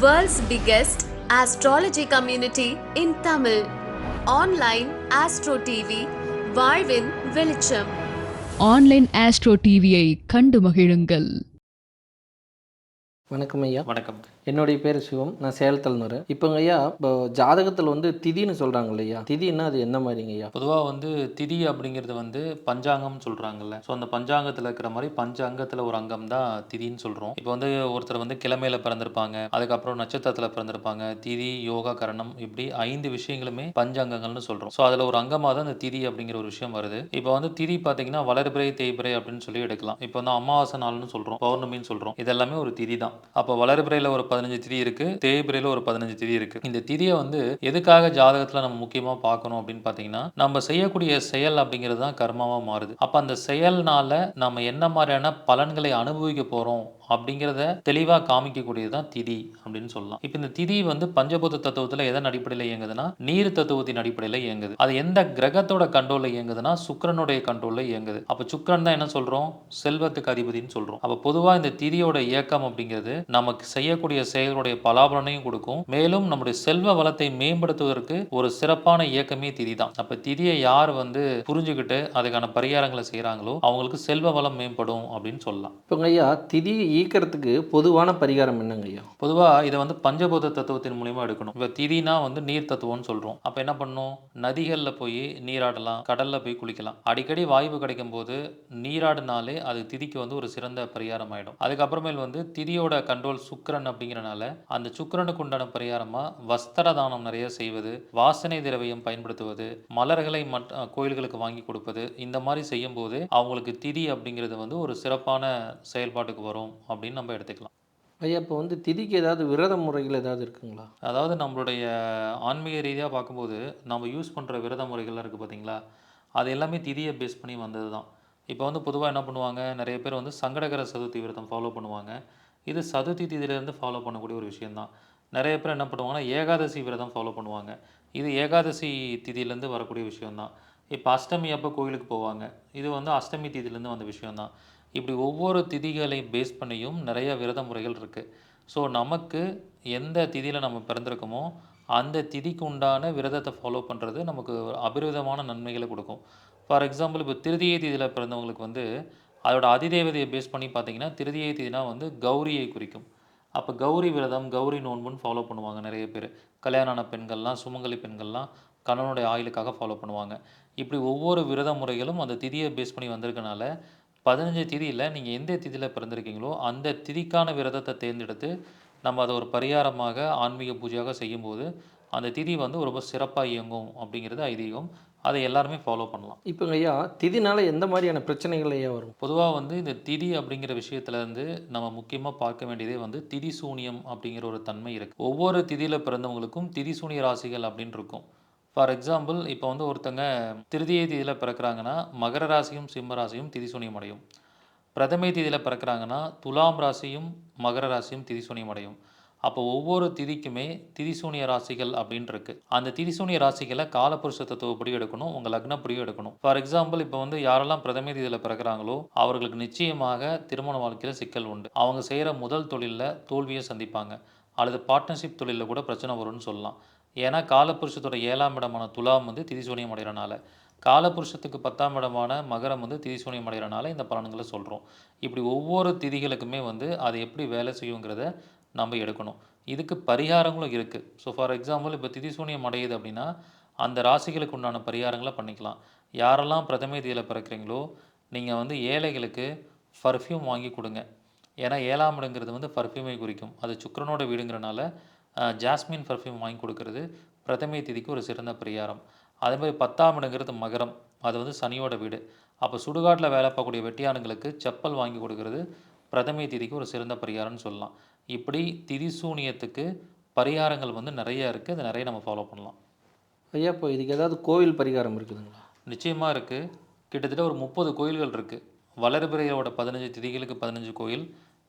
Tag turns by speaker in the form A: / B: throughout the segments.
A: World's biggest astrology community in Tamil online astro TV வாழ்வின் வெளிச்சம்
B: online astro டிவியை கண்டு மகிழுங்கள்
C: வணக்கம் ஐயா.
D: வணக்கம்.
C: என்னுடைய பேர் சிவம். நான் சேலத்தில் இப்போங்க ஐயா இப்போ ஜாதகத்தில் வந்து திதின்னு சொல்கிறாங்க இல்லையா திதின்னா அது என்ன மாதிரிங்க ஐயா?
D: பொதுவாக வந்து திதி அப்படிங்கிறது வந்து பஞ்சாங்கம்னு சொல்கிறாங்கல்ல ஸோ அந்த பஞ்சாங்கத்தில் இருக்கிற மாதிரி பஞ்ச அங்கத்தில் ஒரு அங்கம் தான் திதின்னு சொல்கிறோம் இப்போ வந்து ஒருத்தர் வந்து கிழமையில பிறந்திருப்பாங்க. அதுக்கப்புறம் நட்சத்திரத்தில் பிறந்திருப்பாங்க. திதி யோகா கரணம் இப்படி ஐந்து விஷயங்களுமே பஞ்சாங்கங்கள்னு சொல்கிறோம் ஸோ அதில் ஒரு அங்கமாக தான் இந்த திதி அப்படிங்கிற ஒரு விஷயம் வருது. இப்போ வந்து திதி பார்த்தீங்கன்னா வளர்பிறை தேய்பிறை அப்படின்னு சொல்லி எடுக்கலாம். இப்போ வந்து அமாவாசை நாள்னு சொல்கிறோம் பௌர்ணமின்னு சொல்கிறோம் இதெல்லாமே ஒரு திதி தான். அப்போ வளர்பிறையில் ஒரு பதினஞ்சு திதி இருக்குது தேய்பிறையில் ஒரு பதினஞ்சு திதி இருக்குது இந்த திதியை வந்து எதுக்காக ஜாதகத்தில் நம்ம முக்கியமாக பார்க்கணும் அப்படின்னு பார்த்தீங்கன்னா நம்ம செய்யக்கூடிய செயல் அப்படிங்கிறது தான் கர்மாவாக மாறுது. அப்போ அந்த செயல்னால நம்ம என்ன மாதிரியான பலன்களை அனுபவிக்க போகிறோம் அப்படிங்கிறத தெளிவாக காமிக்கக்கூடியது தான் திதி அப்படின்னு சொல்லலாம். இப்போ இந்த திதி வந்து பஞ்சபூத தத்துவத்தில் எதன் அடிப்படையில் இயங்குதுன்னா நீர் தத்துவத்தின் அடிப்படையில் இயங்குது. அது எந்த கிரகத்தோட கண்ட்ரோலில் இயங்குதுன்னா சுக்கிரனுடைய கண்ட்ரோலில் இயங்குது. அப்போ சுக்கிரன் தான் என்ன சொல்கிறோம் செல்வத்துக்கு அதிபதினு சொல்கிறோம் அப்போ பொதுவாக இந்த திதியோட இயக்கம் அப்படிங்கிறது நமக்கு செய்யக்கூடிய செயல்களுடைய பலாபலனையும் கொடுக்கும். மேலும் நம்முடைய செல்வ வளத்தை மேம்படுத்துவதற்கு ஒரு சிறப்பான இயக்கமே திதி தான் அப்போ திதியை யார் வந்து புரிஞ்சுக்கிட்டு அதுக்கான பரிகாரங்களை செய்கிறாங்களோ அவங்களுக்கு செல்வ வளம் மேம்படும் அப்படின்னு சொல்லலாம்.
C: இப்போ ஐயா திதி ஈக்கிறதுக்கு பொதுவான பரிகாரம் என்னங்க ஐயா?
D: பொதுவாக இதை வந்து பஞ்சபூத தத்துவத்தின் மூலியமா எடுக்கணும். இப்போ திதினா வந்து நீர் தத்துவம்னு சொல்கிறோம் அப்போ என்ன பண்ணும்? நதிகளில் போய் நீராடலாம் கடலில் போய் குளிக்கலாம். அடிக்கடி வாய்ப்பு கிடைக்கும் போது நீராடினாலே அது திதிக்கு வந்து ஒரு சிறந்த பரிகாரம் ஆகிடும் அதுக்கப்புறமேல் வந்து திதியோட கண்ட்ரோல் சுக்கிரன் அப்படிங்கிறனால அந்த சுக்கரனுக்கு உண்டான பரிகாரமாக வஸ்திர தானம் நிறைய செய்வது வாசனை திரவியம் பயன்படுத்துவது மலர்களை மட் கோயில்களுக்கு வாங்கி கொடுப்பது இந்த மாதிரி செய்யும்போது அவங்களுக்கு திதி அப்படிங்கிறது வந்து ஒரு சிறப்பான செயல்பாட்டுக்கு வரும். அப்படின்னு நம்ம எடுத்துக்கலாம்.
C: ஐயா இப்போ வந்து திதிக்கு ஏதாவது விரத முறைகள் ஏதாவது இருக்குங்களா?
D: அதாவது நம்மளுடைய ஆன்மீக ரீதியாக பார்க்கும்போது நம்ம யூஸ் பண்ணுற விரத முறைகள்லாம் இருக்குது பார்த்தீங்களா அது எல்லாமே திதியை பேஸ் பண்ணி வந்தது தான் இப்போ வந்து பொதுவாக என்ன பண்ணுவாங்க? நிறைய பேர் வந்து சங்கடகர சதுர்த்தி விரதம் ஃபாலோ பண்ணுவாங்க. இது சதுர்த்தி திதியிலேருந்து ஃபாலோ பண்ணக்கூடிய ஒரு விஷயந்தான் நிறைய பேர் என்ன பண்ணுவாங்கன்னா ஏகாதசி விரதம் ஃபாலோ பண்ணுவாங்க. இது ஏகாதசி திதியிலேருந்து வரக்கூடிய விஷயந்தான் இப்போ அஷ்டமி அப்போ கோயிலுக்கு போவாங்க. இது வந்து அஷ்டமி திதியிலேருந்து வந்த விஷயந்தான் இப்படி ஒவ்வொரு திதிகளை பேஸ் பண்ணியும் நிறைய விரத முறைகள் இருக்குது ஸோ நமக்கு எந்த திதியில் நம்ம பிறந்திருக்கோமோ அந்த திதிக்கு உண்டான விரதத்தை ஃபாலோ பண்ணுறது நமக்கு ஒரு அபரிவிதமான நன்மைகளை கொடுக்கும். ஃபார் எக்ஸாம்பிள் இப்போ திருதியை திதியில் பிறந்தவங்களுக்கு வந்து அதோட அதிதேவதையை பேஸ் பண்ணி பார்த்தீங்கன்னா திருதியை திதினா வந்து கௌரியை குறிக்கும். அப்போ கௌரி விரதம் கௌரி நோன்புன்னு ஃபாலோ பண்ணுவாங்க நிறைய பேர். கல்யாணம் ஆன பெண்கள்லாம் சுமங்கலி பெண்கள்லாம் கணவனுடைய ஆயுளுக்காக ஃபாலோ பண்ணுவாங்க. இப்படி ஒவ்வொரு விரத முறைகளும் அந்த திதியை பேஸ் பண்ணி வந்திருக்கனால பதினஞ்சு திதியில் நீங்கள் எந்த திதியில் பிறந்திருக்கீங்களோ அந்த திதிக்கான விரதத்தை தேர்ந்தெடுத்து நம்ம அதை ஒரு பரிகாரமாக ஆன்மீக பூஜையாக செய்யும்போது அந்த திதி வந்து ரொம்ப சிறப்பாக இயங்கும் அப்படிங்கிறது ஐதீகம். அதை எல்லாருமே ஃபாலோ பண்ணலாம்.
C: இப்போங்க ஐயா திதினால எந்த மாதிரியான பிரச்சனைகள் ஐயா வரும்?
D: பொதுவாக வந்து இந்த திதி அப்படிங்கிற விஷயத்துல இருந்து நம்ம முக்கியமாக பார்க்க வேண்டியதே வந்து திதி சூனியம் அப்படிங்கிற ஒரு தன்மை இருக்குது ஒவ்வொரு திதியில் பிறந்தவங்களுக்கும் திதி சூனிய ராசிகள் அப்படின்னு இருக்கும். ஃபார் எக்ஸாம்பிள் இப்போ வந்து ஒருத்தங்க திருதியை தேதியில் பிறக்கிறாங்கன்னா மகர ராசியும் சிம்ம ராசியும் திதிசூனியம் அடையும் பிரதமை தேதியில் பிறக்கிறாங்கன்னா துலாம் ராசியும் மகர ராசியும் திதிசூனியம் அடையும் அப்போ ஒவ்வொரு திதிக்குமே திதிசூனிய ராசிகள் அப்படின்னு இருக்கு அந்த திதிசூனிய ராசிகளை காலபுருஷ தத்துவப்படி எடுக்கணும் உங்கள் லக்னப்படியும் எடுக்கணும். ஃபார் எக்ஸாம்பிள் இப்போ வந்து யாரெல்லாம் பிரதமை திதியில் பிறக்கிறாங்களோ அவர்களுக்கு நிச்சயமாக திருமண வாழ்க்கையில் சிக்கல் உண்டு. அவங்க செய்கிற முதல் தொழிலில் தோல்வியை சந்திப்பாங்க. அல்லது பார்ட்னர்ஷிப் தொழிலில் கூட பிரச்சனை வரும்னு சொல்லலாம். ஏன்னா காலபுருஷத்தோட ஏழாம் இடமான துலாம் வந்து திதிசூனியம் அடைகிறனால காலபுருஷத்துக்கு பத்தாம் இடமான மகரம் வந்து திதிசூனியம் அடைகிறனால இந்த பலன்களை சொல்கிறோம் இப்படி ஒவ்வொரு திதிகளுக்குமே வந்து அது எப்படி வேலை செய்யுங்கிறத நம்ம எடுக்கணும். இதுக்கு பரிகாரங்களும் இருக்குது ஸோ ஃபார் எக்ஸாம்பிள் இப்போ திதிசூனியம் அடையுது அப்படின்னா அந்த ராசிகளுக்கு உண்டான பரிகாரங்களை பண்ணிக்கலாம். யாரெல்லாம் பிரதமை திதியில் பிறக்கிறீங்களோ நீங்கள் வந்து ஏழைகளுக்கு பர்ஃப்யூம் வாங்கி கொடுங்க. ஏன்னா ஏழாம் இடங்கிறது வந்து பர்ஃப்யூமை குறிக்கும். அது சுக்கரனோட வீடுங்கிறனால ஜாஸ்மின் பர்ஃப்யூம் வாங்கி கொடுக்கறது பிரதமை திதிக்கு ஒரு சிறந்த பரிகாரம். அதே மாதிரி பத்தாம் இடங்கிறது மகரம் அது வந்து சனியோட வீடு. அப்போ சுடுகாட்டில் வேலை பார்க்கக்கூடிய வெட்டியானுங்களுக்கு செப்பல் வாங்கி கொடுக்கறது பிரதமை திதிக்கு ஒரு சிறந்த பரிகாரம்னு சொல்லலாம். இப்படி திதிசூனியத்துக்கு பரிகாரங்கள் வந்து நிறைய இருக்குது அது நிறைய நம்ம ஃபாலோ பண்ணலாம்.
C: ஐயா இப்போ இதுக்கு ஏதாவது கோவில் பரிகாரம் இருக்குதுங்களா?
D: நிச்சயமாக இருக்குது கிட்டத்தட்ட ஒரு முப்பது கோயில்கள் இருக்குது வளர்பிறையோட பதினஞ்சு திதிகளுக்கு பதினஞ்சு கோயில்.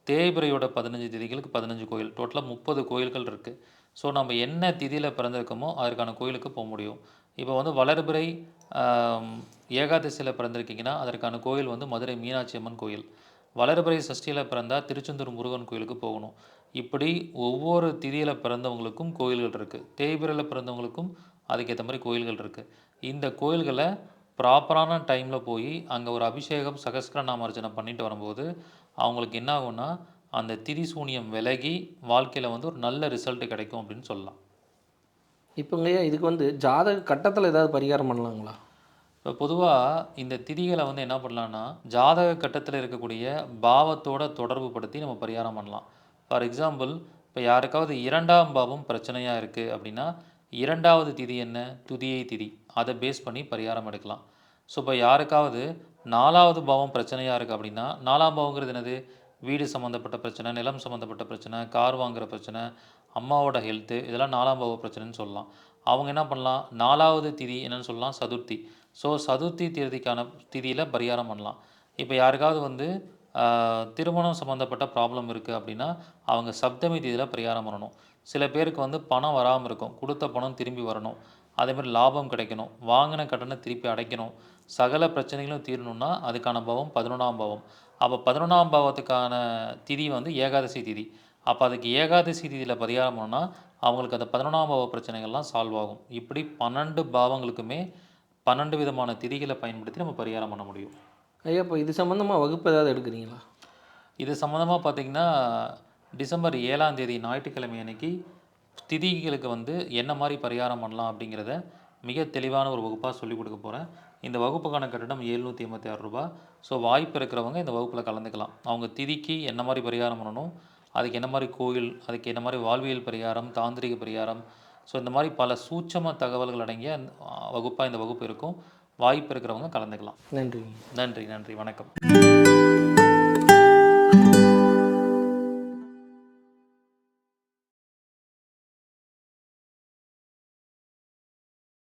D: தேய்பிரையோட பதினஞ்சு திதிகளுக்கு பதினஞ்சு கோயில். டோட்டலாக முப்பது கோயில்கள் இருக்குது ஸோ நம்ம என்ன திதியில் பிறந்திருக்கோமோ அதற்கான கோயிலுக்கு போக முடியும். இப்போ வந்து வளர்பிறை ஏகாதசியில் பிறந்திருக்கீங்கன்னா அதற்கான கோயில் வந்து மதுரை மீனாட்சி அம்மன் கோயில். வளர்பிறை சஷ்டியில் பிறந்தால் திருச்செந்தூர் முருகன் கோயிலுக்கு போகணும். இப்படி ஒவ்வொரு திதியில் பிறந்தவங்களுக்கும் கோயில்கள் இருக்குது தேய்பிரையில் பிறந்தவங்களுக்கும் அதுக்கேற்ற மாதிரி கோயில்கள் இருக்குது இந்த கோயில்களை ப்ராப்பரான டைமில் போய் அங்கே ஒரு அபிஷேகம் சகஸ்கர நாமார்ச்சனை பண்ணிட்டு வரும்போது அவங்களுக்கு என்ன ஆகும்னா அந்த திதி சூனியம் விலகி வாழ்க்கையில் வந்து ஒரு நல்ல ரிசல்ட் கிடைக்கும் அப்படின்னு சொல்லலாம்.
C: இப்போங்க ஐயா இதுக்கு வந்து ஜாதக கட்டத்தில் ஏதாவது பரிகாரம் பண்ணலாங்களா?
D: இப்போ பொதுவாக இந்த திதிகளை வந்து என்ன பண்ணலான்னா ஜாதக கட்டத்தில் இருக்கக்கூடிய பாவத்தோட தொடர்பு படுத்தி நம்ம பரிகாரம் பண்ணலாம். ஃபார் எக்ஸாம்பிள் இப்போ யாருக்காவது இரண்டாம் பாவம் பிரச்சனையாக இருக்குது அப்படின்னா இரண்டாவது திதி என்ன? துதியை திதி. அதை பேஸ் பண்ணி பரிகாரம் எடுக்கலாம். ஸோ இப்போ யாருக்காவது நாலாவது பாவம் பிரச்சனையாக இருக்குது அப்படின்னா நாலாம் பாவங்கிறது என்னது? வீடு சம்மந்தப்பட்ட பிரச்சனை நிலம் சம்மந்தப்பட்ட பிரச்சனை கார் வாங்குகிற பிரச்சனை அம்மாவோட ஹெல்த்து இதெல்லாம் நாலாம் பாவ பிரச்சனைன்னு சொல்லலாம். அவங்க என்ன பண்ணலாம்? நாலாவது திதி என்னென்னு சொல்லலாம்? சதுர்த்தி. ஸோ சதுர்த்தி தேதிக்கான திதியில் பரிகாரம் பண்ணலாம். இப்போ யாருக்காவது வந்து திருமணம் சம்மந்தப்பட்ட ப்ராப்ளம் இருக்குது அப்படின்னா அவங்க சப்தமி தேதியில் பரிகாரம் பண்ணணும். சில பேருக்கு வந்து பணம் வராமல் இருக்கும். கொடுத்த பணம் திரும்பி வரணும். அதே மாதிரி லாபம் கிடைக்கணும். வாங்கின கடனை திருப்பி அடைக்கணும். சகல பிரச்சனைகளும் தீரணும்னா அதுக்கான பாவம் பதினொன்றாம் பாவம். அப்போ பதினொன்றாம் பாவத்துக்கான திதி வந்து ஏகாதசி திதி. அப்போ அதுக்கு ஏகாதசி திதியில் பரிகாரம் பண்ணோன்னா அவங்களுக்கு அந்த பதினொன்றாம் பாவ பிரச்சனைகள்லாம் சால்வ் ஆகும். இப்படி பன்னெண்டு பாவங்களுக்குமே பன்னெண்டு விதமான திதிகளை பயன்படுத்தி நம்ம பரிகாரம் பண்ண முடியும்.
C: ஐயா இப்போ இது சம்மந்தமாக வகுப்பு ஏதாவது எடுக்கிறீங்களா?
D: இது சம்மந்தமாக பார்த்தீங்கன்னா டிசம்பர் ஏழாம் தேதி ஞாயிற்றுக்கிழமை அன்னைக்கு திதிகளுக்கு வந்து என்ன மாதிரி பரிகாரம் பண்ணலாம் அப்படிங்கிறத மிக தெளிவான ஒரு வகுப்பாக சொல்லிக் கொடுக்க போகிறேன் இந்த வகுப்புக்கான கட்டணம் எழுநூற்றி எண்பத்தி ஆறு ரூபாய். ஸோ வாய்ப்பு இருக்கிறவங்க இந்த வகுப்பில் கலந்துக்கலாம். அவங்க திதிக்கு என்ன மாதிரி பரிகாரம் பண்ணணும்? அதுக்கு என்ன மாதிரி கோயில் அதுக்கு என்ன மாதிரி வாழ்வியல் பரிகாரம் தாந்திரிக பரிகாரம். ஸோ இந்த மாதிரி பல சூட்சம தகவல்கள் அடங்கிய வகுப்பாக இந்த வகுப்பு இருக்கும். வாய்ப்பு இருக்கிறவங்க கலந்துக்கலாம்.
C: நன்றி
D: நன்றி நன்றி. வணக்கம்.